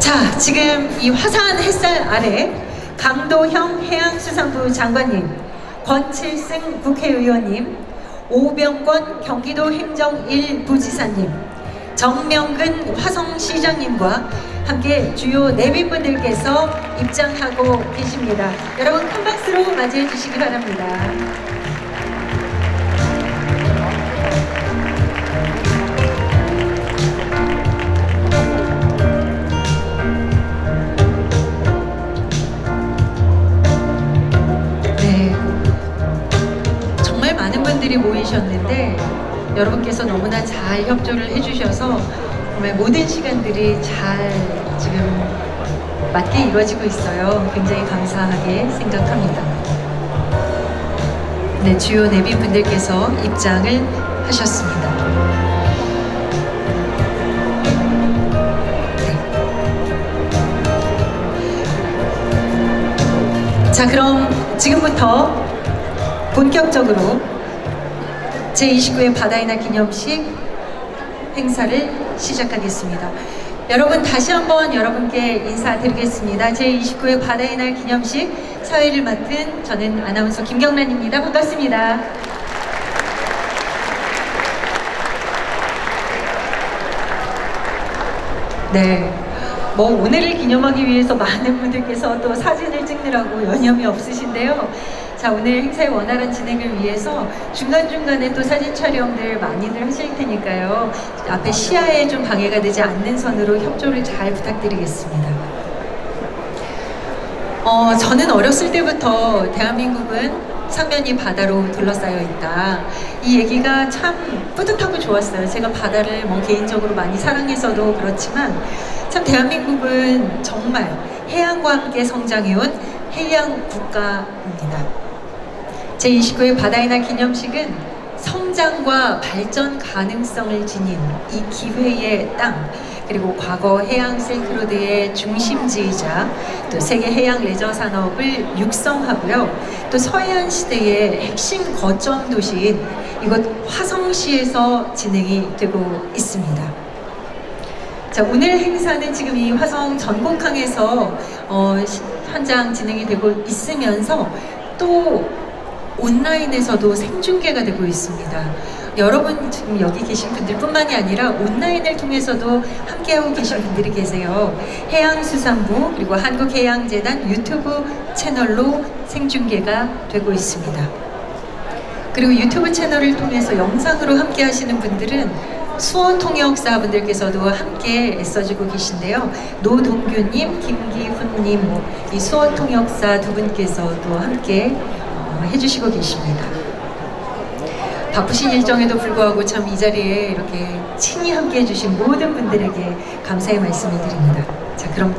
자, 지금 이 화사한 햇살 아래 강도형 해양수산부 장관님, 권칠승 국회의원님, 오병권 경기도 행정 1부지사님, 정명근 화성시장님과 함께 주요 내빈분들께서 입장하고 계십니다. 여러분 큰 박수로 맞이해 주시기 바랍니다. 분들이 모이셨는데 여러분께서 너무나 잘 협조를 해주셔서 정말 모든 시간들이 잘 지금 맞게 이루어지고 있어요. 굉장히 감사하게 생각합니다. 네, 주요 내빈 분들께서 입장을 하셨습니다. 네. 자, 그럼 지금부터 본격적으로 제29회 바다의 날 기념식 행사를 시작하겠습니다. 여러분 다시 한번 여러분께 인사드리겠습니다. 제29회 바다의 날 기념식 사회를 맡은 저는 아나운서 김경란입니다. 반갑습니다. 네. 뭐 오늘을 기념하기 위해서 많은 분들께서 또 사진을 찍느라고 여념이 없으신데요. 자 오늘 행사의 원활한 진행을 위해서 중간중간에 또 사진 촬영들 많이들 하실 테니까요. 앞에 시야에 좀 방해가 되지 않는 선으로 협조를 잘 부탁드리겠습니다. 어, 저는 어렸을 때부터 대한민국은 삼면이 바다로 둘러싸여 있다. 이 얘기가 참 뿌듯하고 좋았어요. 제가 바다를 뭐 개인적으로 많이 사랑해서도 그렇지만 참 대한민국은 정말 해양과 함께 성장해온 해양 국가입니다. 제29회 바다의 날 기념식은 성장과 발전 가능성을 지닌 이 기회의 땅, 그리고 과거 해양 실크로드의 중심지이자 또 세계 해양 레저 산업을 육성하고요. 또 서해안 시대의 핵심 거점 도시인 이곳 화성시에서 진행이 되고 있습니다. 자, 오늘 행사는 지금 이 화성 전곡항에서 어, 시- 현장 진행이 되고 있으면서 또 온라인에서도 생중계가 되고 있습니다. 여러분 지금 여기 계신 분들뿐만이 아니라 온라인을 통해서도 함께하고 계신 분들이 계세요. 해양수산부 그리고 한국해양재단 유튜브 채널로 생중계가 되고 있습니다. 그리고 유튜브 채널을 통해서 영상으로 함께 하시는 분들은 수원 통역사분들께서도 함께 애써주고 계신데요. 노동규님, 김기훈님, 이 수원 통역사 두 분께서도 함께 어, 해주시고 계십니다. 바쁘신 일정에도 불구하고 참 이 자리에 이렇게 친히 함께 해주신 모든 분들에게 감사의 말씀을 드립니다. 자, 그럼